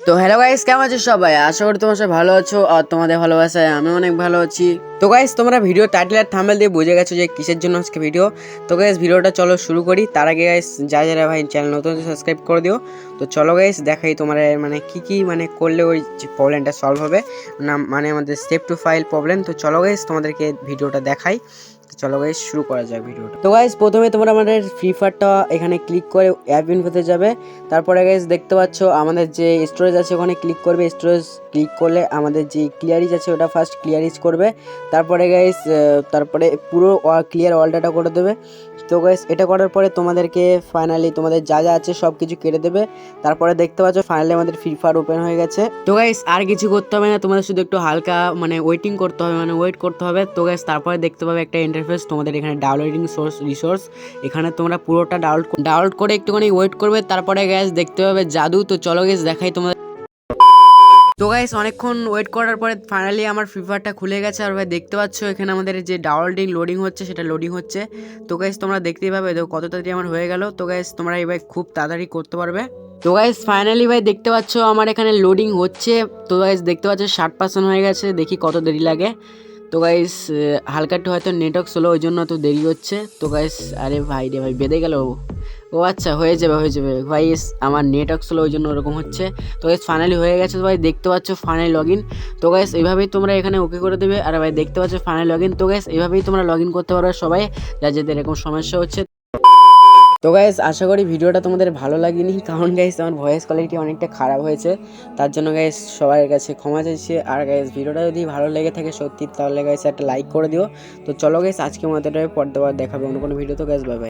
তো hello guys কেমন আছো সবাই? আশা করি তোমার সবাই ভালো আছো আর তোমাদের ভালোবাসায় আমি অনেক ভালো আছি। তো গাইস তোমরা ভিডিও টাইটেল আর থাম্বনেল দিয়ে বুঝে গেছো যে কিসের জন্য আজকে ভিডিও তো গাইস ভিডিওটা চলো শুরু করি। তার আগে গাইস যা যারা ভাই চ্যানেল নতুন সাবস্ক্রাইব করে দিও। তো চলো গাইস দেখাই তোমার মানে কি কি মানে করলে ওই প্রবলেমটা সলভ হবে। না মানে আমাদের স্টেপ টু ফাইল প্রবলেম তো চলো গাইস তোমাদেরকে ভিডিওটা দেখাই। চলো গাইস শুরু করা যাক ভিডিওটা তো গাইস প্রথমে তোমরা আমাদের ফ্রি ফায়ারটা এখানে ক্লিক করে অ্যাপ ইনফোতে যাবে। তারপরে গাইস দেখতে পাচ্ছ আমাদের যে স্টোরেজ আছে, ওখানে ক্লিক করবে। স্টোরেজ ক্লিক করলে আমাদের যে ক্লিয়ারিজ আছে, ওটা ফার্স্ট ক্লিয়ারিজ করবে। তারপরে গাইস তারপরে পুরো ক্লিয়ার অল ডাটা করে দেবে। তো গাইস এটা করার পরে তোমাদেরকে ফাইনালি তোমাদের যা যা আছে সব কিছু কেটে দেবে। তারপরে দেখতে পাচ্ছ ফাইনালি আমাদের ফ্রি ফায়ার ওপেন হয়ে গেছে। তো গাইস আর কিছু করতে হবে না, তোমাদের শুধু একটু হালকা মানে ওয়েটিং করতে হবে মানে ওয়েট করতে হবে। তো গাইস তারপরে দেখতে পাবে একটা ইন্টারফেস তোমাদের এখানে ডাউনলোডিং সোর্স রিসোর্স এখানে তোমরা পুরোটা ডাউনলোড ডাউনলোড করে একটুখানি ওয়েট করবে। তারপরে গ্যাস দেখতে পাবে জাদু। তো চলো গ্যাস দেখাই তোমাদের তো গাইস অনেকক্ষণ ওয়েট করার পরে ফাইনালি আমার ফ্রি ফায়ারটা খুলে গেছে। আর ভাই, দেখতে পাচ্ছ এখানে আমাদের যে ডাউনলোডিং লোডিং হচ্ছে, সেটা লোডিং হচ্ছে। তো গাইস তোমরা দেখতেই পাবে, দেখো কত তাড়াতাড়ি আমার হয়ে গেল। তো গাইস তোমরা এই ভাই খুব তাড়াতাড়ি করতে পারবে। তো গাইস ফাইনালি ভাই, দেখতে পাচ্ছ আমার এখানে লোডিং হচ্ছে। তো গাইস দেখতে পাচ্ছ ষাট পার্সেন্ট হয়ে গেছে, দেখি কত দেরি লাগে। তো গাইস হালকা একটু হয়তো নেটওয়ার্ক স্লো ওই জন্য তো দেরি হচ্ছে। তো গাইস আরে ভাই রে ভাই, বেঁধে গেল ও আচ্ছা হয়ে যাবে হয়ে যাবে। ভাই আমার নেটওয়ার্ক স্লো ওই জন্য ওরকম হচ্ছে। তো গাইস ফাইনালি হয়ে গেছে ভাই, দেখতে পাচ্ছ ফাইনালি লগ ইন তো গাইস এইভাবেই তোমরা এখানে ওকে করে দেবে। আর ভাই, দেখতে পাচ্ছ ফাইনালি লগ ইন তো গাইস এইভাবেই তোমরা লগ ইন করতে পারবে সবাই যা যাদের এরকম সমস্যা হচ্ছে। তো গাইস আশা করি ভিডিওটা তোমাদের ভালো লাগেনি। কারণ গাইস আমার ভয়েস কোয়ালিটি অনেকটা খারাপ হয়েছে। তার জন্য গাইস সবার কাছে ক্ষমা চাইছি। আর গাইস ভিডিওটা যদি ভালো লেগে থাকে সত্যি, তাহলে গাইস একটা লাইক করে দিও। তো চলো গাইস আজকে মতো পর্দাবার দেখাবে অন্য কোনো ভিডিও তো। Guys bye